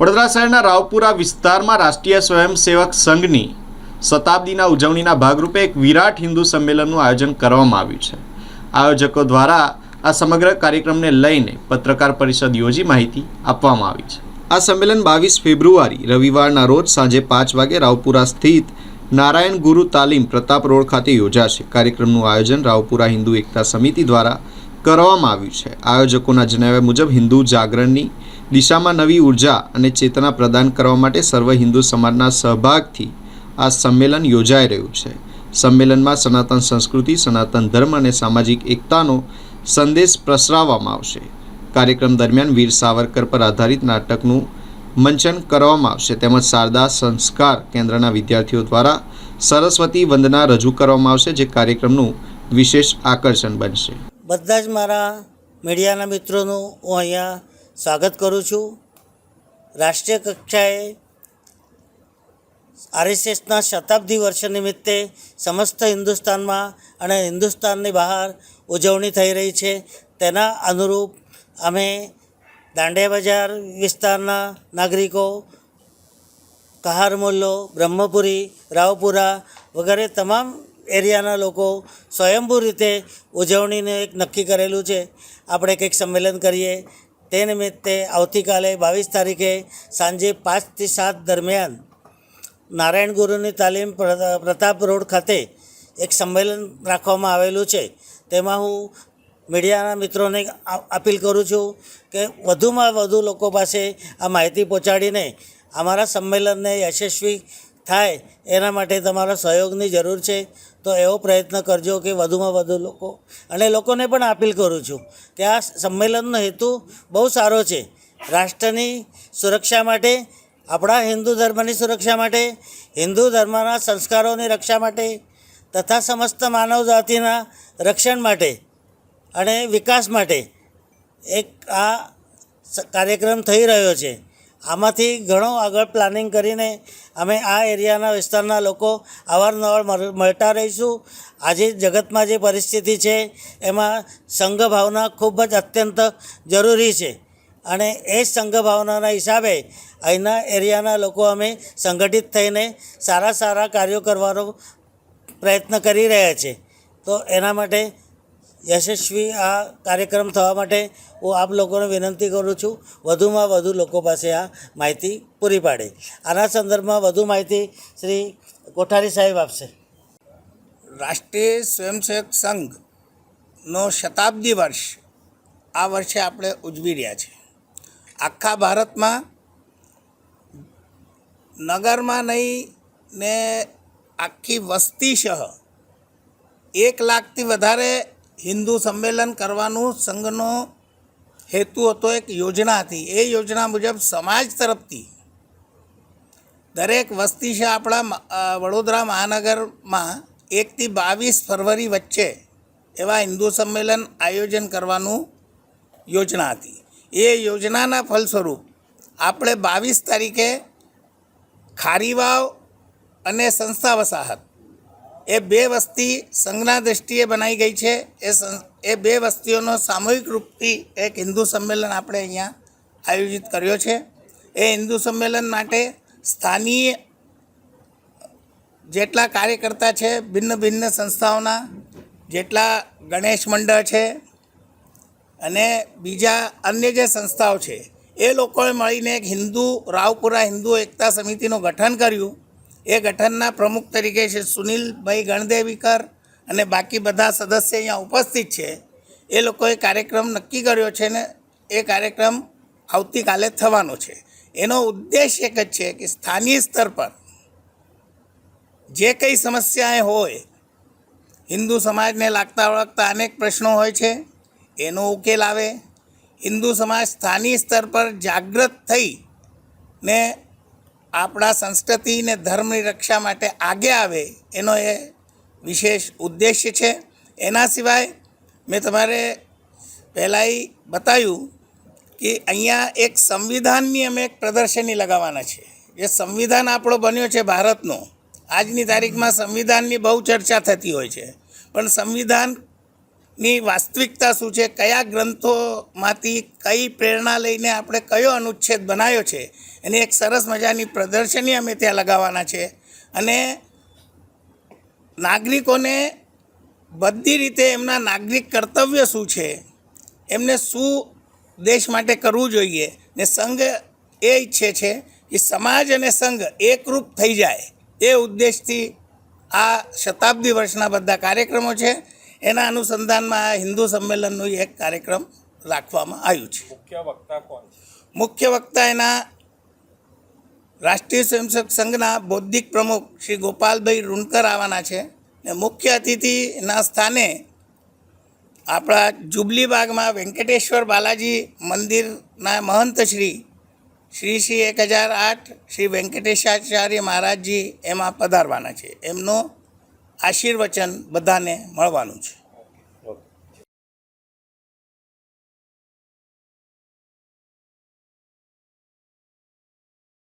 વડોદરા શહેરના રાવપુરા વિસ્તારમાં રાષ્ટ્રીય સ્વયંસેવક સંઘની શતાબ્દીના ઉજવણીના ભાગરૂપે એક વિરાટ હિન્દુ સંમેલનનું આયોજન કરવામાં આવ્યું છે. આયોજકો દ્વારા આ સમગ્ર કાર્યક્રમને લઈને પત્રકાર પરિષદ યોજી માહિતી આપવામાં આવી છે. આ સંમેલન બાવીસ ફેબ્રુઆરી, રવિવારના રોજ સાંજે પાંચ વાગે રાવપુરા સ્થિત નારાયણ ગુરુ તાલીમ પ્રતાપ રોડ ખાતે યોજાશે. કાર્યક્રમનું આયોજન રાવપુરા હિન્દુ એકતા સમિતિ દ્વારા કરવામાં આવ્યું છે. આયોજકોના જણાવ્યા મુજબ હિન્દુ જાગરણની દિશામાં નવી ઊર્જા અને ચેતના પ્રદાન કરવા માટે સર્વ હિન્દુ સમાજના સહભાગથી આ સંમેલન યોજાઈ રહ્યું છે. સંમેલનમાં સનાતન સંસ્કૃતિ, સનાતન ધર્મ અને સામાજિક એકતાનો સંદેશ પ્રસરાવવામાં આવશે. કાર્યક્રમ દરમિયાન વીર સાવરકર પર આધારિત નાટકનું મંચન કરવામાં આવશે. તેમજ શારદા સંસ્કાર કેન્દ્રના વિદ્યાર્થીઓ દ્વારા સરસ્વતી વંદના રજૂ કરવામાં આવશે, જે કાર્યક્રમનું વિશેષ આકર્ષણ બનશે. બધા જ મારા મીડિયાના મિત્રોનું હું અહીંયા સ્વાગત કરું છું. રાષ્ટ્રીય કક્ષાએ આરએસએસના શતાબ્દી વર્ષ નિમિત્તે સમસ્ત હિન્દુસ્તાનમાં અને હિન્દુસ્તાનની બહાર ઉજવણી થઈ રહી છે. તેના અનુરૂપ અમે દાંડિયા બજાર વિસ્તારના નાગરિકો, કહાર મોલ્લો, બ્રહ્મપુરી, રાવપુરા વગેરે તમામ એરિયાના લોકો સ્વયંભૂ રીતે ઉજવણીને એક નક્કી કરેલું છે. આપણે કંઈક સંમેલન કરીએ તે નિમિત્તે આવતીકાલે બાવીસ તારીખે સાંજે પાંચથી સાત દરમિયાન નારાયણ ગુરુની તાલીમ પ્ર- પ્રતાપ રોડ ખાતે એક સંમેલન રાખવામાં આવેલું છે. તેમાં હું મીડિયાના મિત્રોને અપીલ કરું છું કે વધુમાં વધુ લોકો પાસે આ માહિતી પહોંચાડીને અમારા સંમેલનને યશસ્વી થાય, એના માટે તમારા સહયોગની જરૂર છે. તો એવો પ્રયત્ન કરજો કે વધુમાં વધુ લોકો, અને લોકોને પણ અપીલ કરું છું કે આ સંમેલનનો હેતુ બહુ સારો છે. રાષ્ટ્રની સુરક્ષા માટે, આપણા હિન્દુ ધર્મની સુરક્ષા માટે, હિન્દુ ધર્મના સંસ્કારોની રક્ષા માટે, તથા સમસ્ત માનવ જાતિના રક્ષણ માટે, અને વિકાસ માટે એક આ કાર્યક્રમ થઈ રહ્યો છે. આમાંથી ઘણો આગળ પ્લાનિંગ કરીને અમે આ એરિયાના વિસ્તારના લોકો અવારનવાર મળ- મળતા રહીશું. આજે જગતમાં જે પરિસ્થિતિ છે, એમાં સંઘ ભાવના ખૂબ જ અત્યંત જરૂરી છે. અને એ સંઘ ભાવનાના હિસાબે અહીંના એરિયાના લોકો અમે સંગઠિત થઈને સારા સારા કાર્યો કરવાનો પ્રયત્ન કરી રહ્યા છે. તો એના માટે યશસ્વી આ કાર્યક્રમ થવા માટે હું આપ લોકોને વિનંતી કરું છું વધુમાં વધુ લોકો પાસે આ માહિતી પૂરી પાડે. આના સંદર્ભમાં વધુ માહિતી શ્રી કોઠારી સાહેબ આપશે. રાષ્ટ્રીય સ્વયંસેવક સંઘનો શતાબ્દી વર્ષ આ વર્ષે આપણે ઉજવી રહ્યા છે. આખા ભારતમાં નગરમાં નહીં ને આખી વસ્તી સહ એક લાખથી વધારે હિન્દુ સંમેલન કરવાનું સંઘનો હેતુ હતો એક યોજના હતી એ યોજના મુજબ સમાજ તરફથી દરેક વસ્તી છે આપણા વડોદરા મહાનગરમાં એકથી બાવીસ ફરવરી વચ્ચે એવા હિન્દુ સંમેલન આયોજન કરવાનું યોજના હતી એ યોજનાના ફલસ્વરૂપ આપણે બાવીસ તારીખે ખારીવાવ અને સંસ્થા વસાહત એ બે વસ્તી સંઘના દ્રષ્ટિએ બનાવી ગઈ છે. એ એ બે વસ્તીઓનો સામૂહિક રૂપથી એક હિન્દુ સંમેલન આપણે અહીંયા આયોજિત કર્યો છે. એ હિન્દુ સંમેલન માટે સ્થાનીય જેટલા કાર્યકર્તા છે, ભિન્ન ભિન્ન સંસ્થાઓના જેટલા ગણેશ મંડળ છે અને બીજા અન્ય જે સંસ્થાઓ છે, એ લોકોએ મળીને એક હિન્દુ, રાવપુરા હિન્દુ એકતા સમિતિનું ગઠન કર્યું. એ ગઠનના પ્રમુખ તરીકે છે સુનિલભાઈ ગણદેવીકર અને બાકી બધા સદસ્ય અહીંયા ઉપસ્થિત છે. એ લોકોએ કાર્યક્રમ નક્કી કર્યો છે ને એ કાર્યક્રમ આવતીકાલે થવાનો છે. એનો ઉદ્દેશ એક જ છે કે સ્થાનિય સ્તર પર જે કંઈ સમસ્યાએ હોય, હિન્દુ સમાજને લાગતા વળગતા અનેક પ્રશ્નો હોય છે, એનો ઉકેલ આવે. હિન્દુ સમાજ સ્થાનિય સ્તર પર જાગૃત થઈ ને આપણા સંસ્કૃતિ ને ધર્મની રક્ષા માટે આગે આવે એનો એ વિશેષ ઉદ્દેશ્ય છે. એના સિવાય મેં તમારે પહેલાંય બતાવ્યું કે અહીંયા એક સંવિધાનની અમે એક પ્રદર્શની લગાવવાના છે. જે સંવિધાન આપણો બન્યો છે ભારતનો. આજની તારીખમાં સંવિધાનની બહુ ચર્ચા થતી હોય છે. પણ સંવિધાન ની વાસ્તવિકતા શું છે? કયા ગ્રંથોમાંથી કઈ પ્રેરણા લઈને આપણે કયો અનુચ્છેદ બનાવ્યો છે? એની એક સરસ મજાની પ્રદર્શની અમે ત્યાં લગાવવાના છે. અને નાગરિકોને બધી રીતે એમના નાગરિક કર્તવ્ય શું છે? એમને શું દેશ માટે કરવું જોઈએ? ને સંઘ એ ઈચ્છે છે કે સમાજ અને સંઘ એકરૂપ થઈ જાય. એ ઉદ્દેશથી આ શતાબ્દી વર્ષના બધા કાર્યક્રમો છે. એના અનુસંધાનમાં આ હિન્દુ સંમેલનનું એક કાર્યક્રમ રાખવામાં આવ્યું છે. મુખ્ય વક્તા કોણ મુખ્ય વક્તા એના રાષ્ટ્રીય સ્વયંસેવક સંઘના બૌદ્ધિક પ્રમુખ શ્રી ગોપાલભાઈ રૂનકર આવવાના છે ને મુખ્ય અતિથિના સ્થાને આપણા જુબલી બાગમાં વેંકટેશ્વર બાલાજી મંદિરના મહંત શ્રી શ્રી શ્રી એક હજાર આઠ શ્રી વેંકટેશાચાર્ય મહારાજજી એમાં પધારવાના છે. એમનું આશીર્વચન બધાને મળવાનું છે.